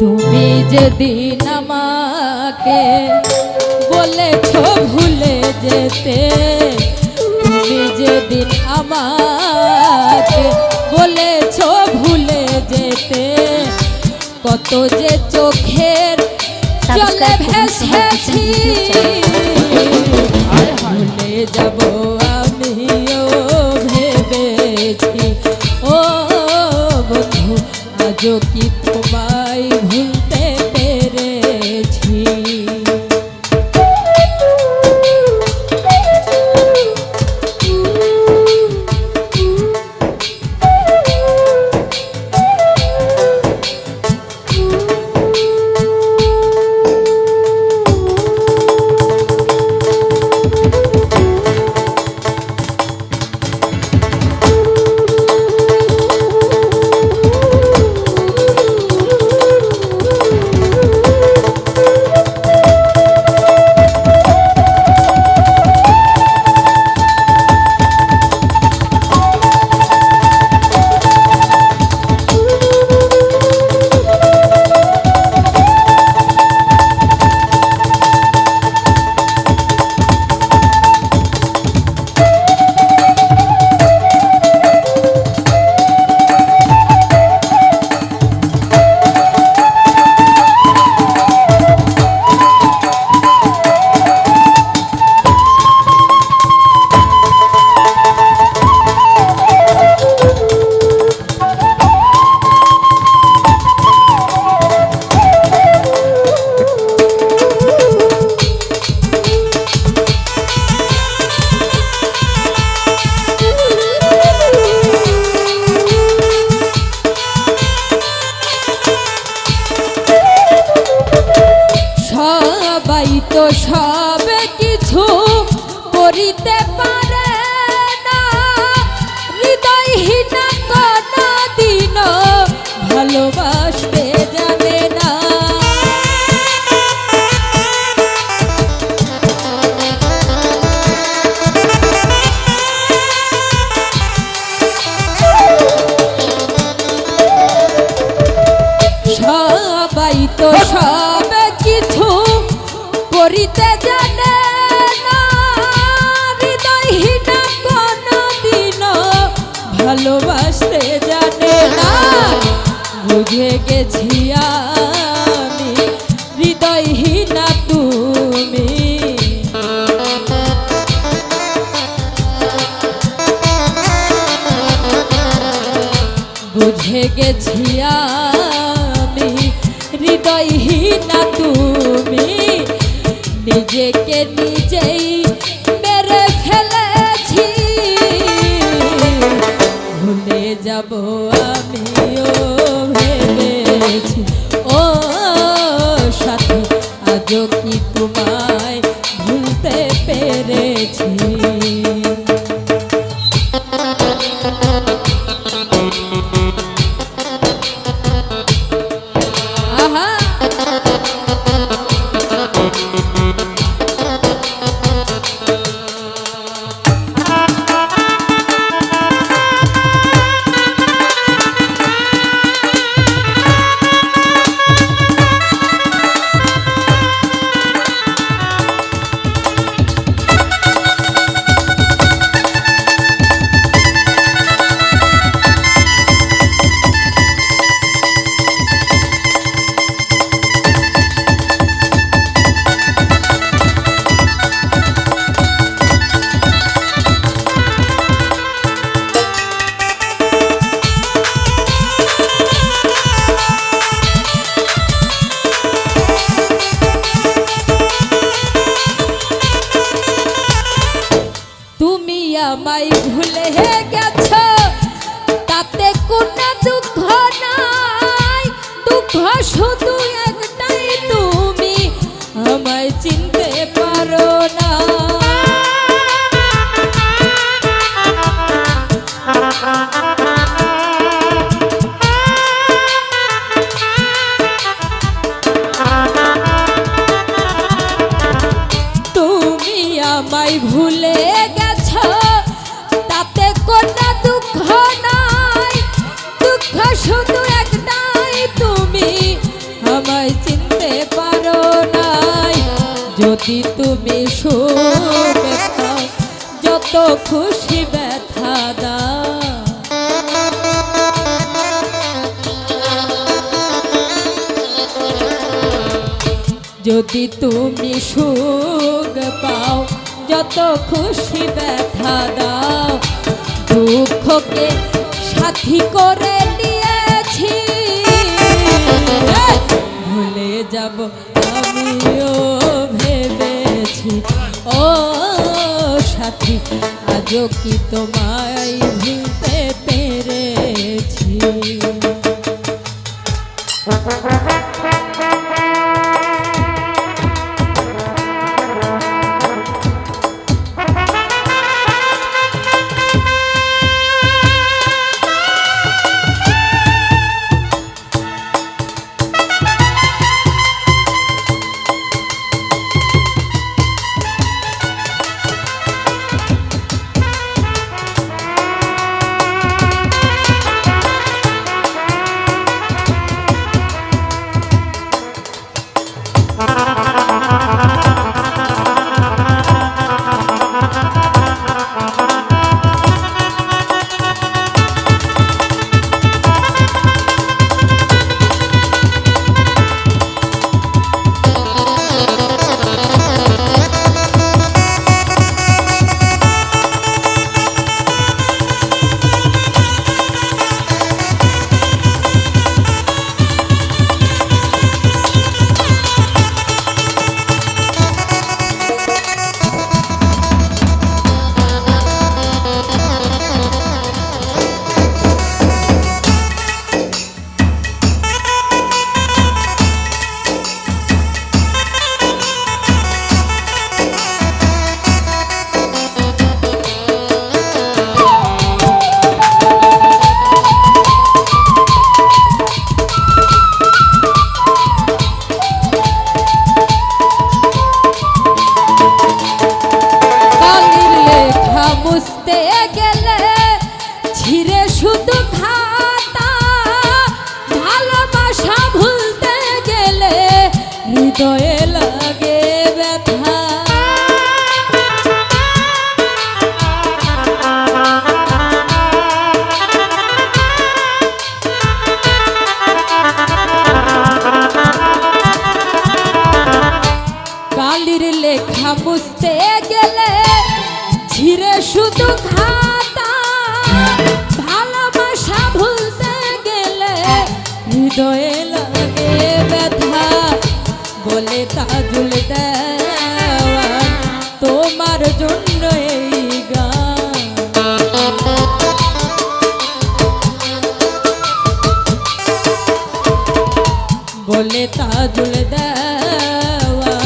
তুমি যেদিন আমাকে বলেছ ভুলে যেতে তুমি যেদিন আমাকে বলেছ ভুলে যেতে কত যে চোখের চলে ভেসেছি। ভালোবাসতে জানে না। বুঝে গেছি আমি, হৃদয়হীন তুমি। বুঝে গেছি আমি, হৃদয়হীন তুমি। নিজেকে নিজেই চিনতে পারো না। তুমি ভুলে গেছ তাতে কোনো দুঃখ দুঃখ শুধু যদি তুমি সুখ যত খুশি ব্যথা দাও। যদি তুমি সুখ পাও, যত খুশি ব্যথা দাও। দুঃখকে সাথী করে নিয়েছি ভুলে যাব আমিও। সাথী আজও কি তোমায় ভুলতে পেরেছি? ব্যথা। কালির লেখা গেলে ভালোবাসা ভুলতে গেলে হৃদয়ে বলে তাজুল দেওয়া তোমার জন্য এই গান। বলে তাজুল দেওয়া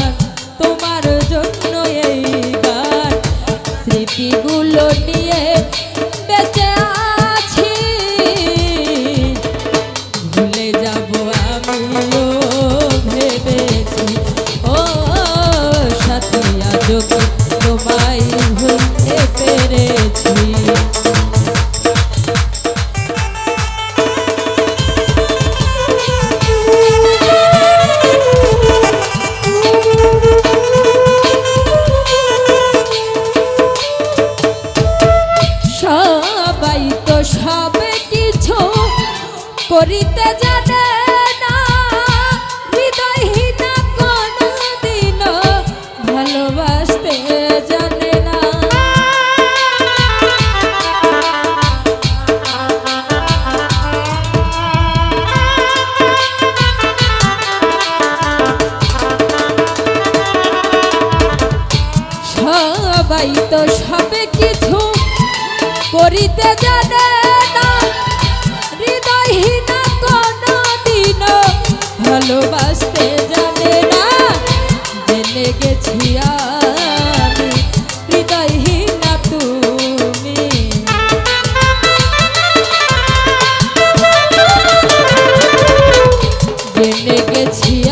তোমার জন্য এই গান। স্মৃতিগুলো ভালোবাসতে জানে তো সব কিছু করিতে জানে না। হৃদয়হীনা কোনো দিন ভালোবাসতে জানে জেনে গেছি আমি হৃদয়হীনা তুমি। জেনে গেছি